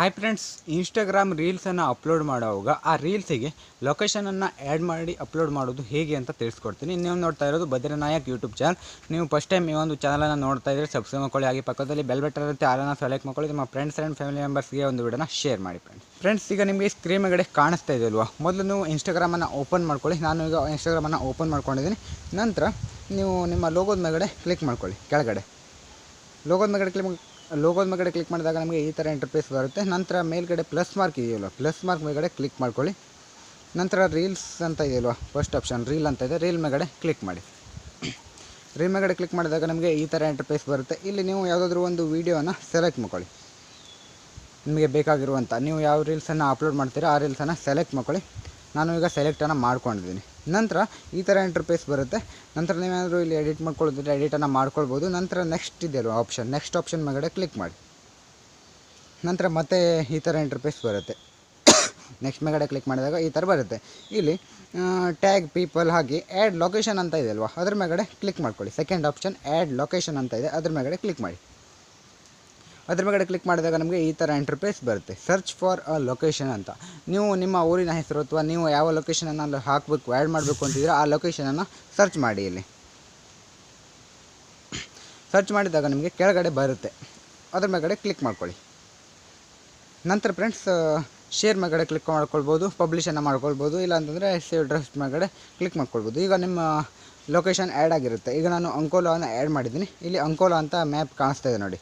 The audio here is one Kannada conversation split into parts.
ಹಾಯ್ ಫ್ರೆಂಡ್ಸ್ ಇನ್ಸ್ಟಾಗ್ರಾಮ್ ರೀಲ್ಸನ್ನು ಅಪ್ಲೋಡ್ ಮಾಡುವಾಗ ಆ ರೀಲ್ಸಿಗೆ ಲೊಕೇಶನನ್ನು ಆ್ಯಡ್ ಮಾಡಿ ಅಪ್ಲೋಡ್ ಮಾಡೋದು ಹೇಗೆ ಅಂತ ತಿಳಿಸ್ಕೊಡ್ತೀನಿ. ನೀವು ನೋಡ್ತಾ ಇರೋದು ಬದ್ರಿನಾಯಕ್ ಯೂಟ್ಯೂಬ್ ಚಾನಲ್ ನೀವು ಫಸ್ಟ್ ಟೈಮ್ ಈ ಒಂದು ಚಾನಲನ್ನು ನೋಡ್ತಾ ಇದ್ದರೆ ಸಬ್ಸ್ಕ್ರೈಬ್ ಮಾಡ್ಕೊಳ್ಳಿ. ಹಾಗೆ ಪಕ್ಕದಲ್ಲಿ ಬೆಲ್ ಬಟನ್ ಇರುತ್ತೆ ಆರನ್ನ ಸೆಲೆಕ್ಟ್ ಮಾಡ್ಕೊಳ್ಳಿ. ನಿಮ್ಮ ಫ್ರೆಂಡ್ಸ್ ಆ್ಯಂಡ್ ಫ್ಯಾಮಿಲಿ ಮೆಂಬರ್ಸ್ಗೆ ಒಂದು ವಿಡಿಯೋನ ಶೇರ್ ಮಾಡಿ ಫ್ರೆಂಡ್ಸ್ ಫ್ರೆಂಡ್ಸ್ ಈಗ ನಿಮಗೆ ಸ್ಕ್ರೀನ್ ಮೇಗಡೆ ಕಾಣಿಸ್ತಾ ಇದೆ ಅಲ್ವಾ? ಮೊದಲು ನೀವು ಇನ್ಸ್ಟಾಗ್ರಾಮನ್ನು ಓಪನ್ ಮಾಡ್ಕೊಳ್ಳಿ. ನಾನು ಈಗ ಇನ್ಸ್ಟಾಗ್ರಾಮನ್ನು ಓಪನ್ ಮಾಡ್ಕೊಂಡಿದ್ದೀನಿ. ನಂತರ ನೀವು ನಿಮ್ಮ ಲೋಗೋದ ಮೇಗಡೆ ಕ್ಲಿಕ್ ಮಾಡ್ಕೊಳ್ಳಿ, ಕೆಳಗಡೆ. ಲೋಗೋದ ಮೇಗಡೆ ಕ್ಲಿಕ್ ಲೋಗೋದ ಮೇಗಡೆ ಕ್ಲಿಕ್ ಮಾಡಿದಾಗ ನಮಗೆ ಈ ಥರ ಇಂಟರ್ಫೇಸ್ ಬರುತ್ತೆ. ನಂತರ ಮೇಲ್ಗಡೆ ಪ್ಲಸ್ ಮಾರ್ಕ್ ಇದೆಯಲ್ವ? ಪ್ಲಸ್ ಮಾರ್ಕ್ ಮೇಲ್ಗಡೆ ಕ್ಲಿಕ್ ಮಾಡ್ಕೊಳ್ಳಿ. ನಂತರ ರೀಲ್ಸ್ ಅಂತ ಇದೆಯಲ್ವ? ಫಸ್ಟ್ ಆಪ್ಷನ್ ರೀಲ್ ಅಂತ ಇದೆ. ರೀಲ್ ಮೇಗಡೆ ಕ್ಲಿಕ್ ಮಾಡಿ. ರೀಲ್ ಮೇಗಡೆ ಕ್ಲಿಕ್ ಮಾಡಿದಾಗ ನಮಗೆ ಈ ಥರ ಇಂಟರ್ಫೇಸ್ ಬರುತ್ತೆ. ಇಲ್ಲಿ ನೀವು ಯಾವುದಾದ್ರೂ ಒಂದು ವೀಡಿಯೋನ ಸೆಲೆಕ್ಟ್ ಮಾಡ್ಕೊಳ್ಳಿ. ನಿಮಗೆ ಬೇಕಾಗಿರುವಂಥ ನೀವು ಯಾವ ರೀಲ್ಸನ್ನು ಅಪ್ಲೋಡ್ ಮಾಡ್ತೀರೋ ಆ ರೀಲ್ಸನ್ನು ಸೆಲೆಕ್ಟ್ ಮಾಡ್ಕೊಳ್ಳಿ. ನಾನು ಈಗ ಸೆಲೆಕ್ಟನ್ನು ಮಾಡ್ಕೊಂಡಿದ್ದೀನಿ. ನಂತರ ಈ ಥರ ಇಂಟರ್ಫೇಸ್ ಬರುತ್ತೆ. ನಂತರ ನೀವೇನಾದರೂ ಇಲ್ಲಿ ಎಡಿಟ್ ಮಾಡ್ಕೊಳ್ಳೋದಿದ್ರೆ ಎಡಿಟನ್ನು ಮಾಡ್ಕೊಳ್ಬೋದು. ನಂತರ ನೆಕ್ಸ್ಟ್ ಇದೆಯಲ್ವ ಆಪ್ಷನ್ ನೆಕ್ಸ್ಟ್ ಆಪ್ಷನ್ ಮೇಗಡೆ ಕ್ಲಿಕ್ ಮಾಡಿ. ನಂತರ ಮತ್ತೆ ಈ ಥರ ಇಂಟರ್ಫೇಸ್ ಬರುತ್ತೆ. ನೆಕ್ಸ್ಟ್ ಮೇಗಡೆ ಕ್ಲಿಕ್ ಮಾಡಿದಾಗ ಈ ಥರ ಬರುತ್ತೆ. ಇಲ್ಲಿ ಟ್ಯಾಗ್ ಪೀಪಲ್ ಹಾಗೆ ಆ್ಯಡ್ ಲೊಕೇಶನ್ ಅಂತ ಇದೆ ಅಲ್ವಾ? ಅದ್ರ ಮೇಗಡೆ ಕ್ಲಿಕ್ ಮಾಡ್ಕೊಳ್ಳಿ. ಸೆಕೆಂಡ್ ಆಪ್ಷನ್ ಆ್ಯಡ್ ಲೊಕೇಶನ್ ಅಂತ ಇದೆ. ಅದ್ರ ಮೇಗಡೆ ಕ್ಲಿಕ್ ಮಾಡಿ. ಅದ್ರ ಮೇಲೆ ಕ್ಲಿಕ್ ಮಾಡಿದಾಗ ನಮಗೆ ಈ ಥರ ಇಂಟರ್ಫೇಸ್ ಬರುತ್ತೆ. ಸರ್ಚ್ ಫಾರ್ ಅ ಲೊಕೇಶನ್ ಅಂತ. ನೀವು ನಿಮ್ಮ ಊರಿನ ಹೆಸರು ಅಥವಾ ನೀವು ಯಾವ ಲೊಕೇಶನನ್ನು ಅಲ್ಲಿ ಹಾಕಬೇಕು ಆ್ಯಡ್ ಮಾಡಬೇಕು ಅಂತಿದ್ರೆ ಆ ಲೊಕೇಶನನ್ನು ಸರ್ಚ್ ಮಾಡಿ ಇಲ್ಲಿ. ಸರ್ಚ್ ಮಾಡಿದಾಗ ನಿಮಗೆ ಕೆಳಗಡೆ ಬರುತ್ತೆ. ಅದ್ರ ಮೇಗಡೆ ಕ್ಲಿಕ್ ಮಾಡ್ಕೊಳ್ಳಿ. ನಂತರ ಫ್ರೆಂಡ್ಸ್ ಶೇರ್ ಮೇಗಡೆ ಕ್ಲಿಕ್ ಮಾಡ್ಕೊಳ್ಬೋದು ಪಬ್ಲಿಷನ್ನು ಮಾಡ್ಕೊಳ್ಬೋದು, ಇಲ್ಲ ಅಂತಂದರೆ ಸೇವ್ ಡ್ರೆಸ್ ಮೇಗಡೆ ಕ್ಲಿಕ್ ಮಾಡ್ಕೊಳ್ಬೋದು. ಈಗ ನಿಮ್ಮ ಲೊಕೇಶನ್ ಆ್ಯಡ್ ಆಗಿರುತ್ತೆ. ಈಗ ನಾನು ಅಂಕೋಲಾವನ್ನು ಆ್ಯಡ್ ಮಾಡಿದ್ದೀನಿ. ಇಲ್ಲಿ ಅಂಕೋಲಾ ಅಂತ ಮ್ಯಾಪ್ ಕಾಣಿಸ್ತಾ ಇದೆ ನೋಡಿ.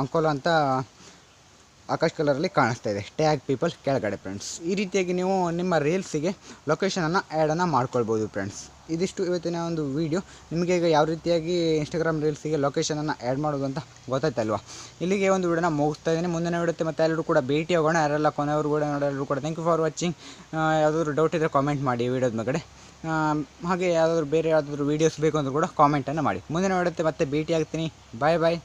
ಅಂಕೋಲಾ ಅಂತ ಆಕಾಶ್ ಕಲರಲ್ಲಿ ಕಾಣಿಸ್ತಾ ಇದೆ. ಟ್ಯಾಗ್ ಪೀಪಲ್ ಕೆಳಗಡೆ ಫ್ರೆಂಡ್ಸ್ ಈ ರೀತಿಯಾಗಿ ನೀವು ನಿಮ್ಮ ರೀಲ್ಸಿಗೆ ಲೊಕೇಶನನ್ನು ಆ್ಯಡನ್ನು ಮಾಡ್ಕೊಳ್ಬೋದು ಫ್ರೆಂಡ್ಸ್ ಇದಿಷ್ಟು ಇವತ್ತಿನ ಒಂದು ವೀಡಿಯೋ ನಿಮಗೆ ಈಗ ಯಾವ ರೀತಿಯಾಗಿ ಇನ್ಸ್ಟಾಗ್ರಾಮ್ ರೀಲ್ಸಿಗೆ ಲೊಕೇಶನನ್ನು ಆ್ಯಡ್ ಮಾಡೋದು ಅಂತ ಗೊತ್ತಾಯ್ತಲ್ವ? ಇಲ್ಲಿಗೆ ಒಂದು ವಿಡಿಯೋನ ಮುಗಿಸ್ತಾ ಇದ್ದೀನಿ. ಮುಂದಿನ ವಿಡುತ್ತೆ ಮತ್ತೆ ಎಲ್ಲರೂ ಕೂಡ ಭೇಟಿ ಹೋಗೋಣ ಯಾರೆಲ್ಲ ಕೊನೆಯವರು ಕೂಡ ನೋಡೋರು ಕೂಡ ಥ್ಯಾಂಕ್ ಯು ಫಾರ್ ವಾಚಿಂಗ್ ಯಾವುದಾದ್ರು ಡೌಟ್ ಇದ್ದರೆ ಕಾಮೆಂಟ್ ಮಾಡಿ ವಿಡಿಯೋದ ಮಗಡೆ ಹಾಗೆ ಯಾವುದಾದ್ರು ಬೇರೆ ಯಾವುದಾದ್ರು ವೀಡಿಯೋಸ್ ಬೇಕು ಅಂದರೂ ಕೂಡ ಕಾಮೆಂಟನ್ನು ಮಾಡಿ. ಮುಂದಿನ ವಿಡುತ್ತೆ ಮತ್ತೆ ಭೇಟಿ ಆಗ್ತೀನಿ ಬಾಯ್ ಬಾಯ್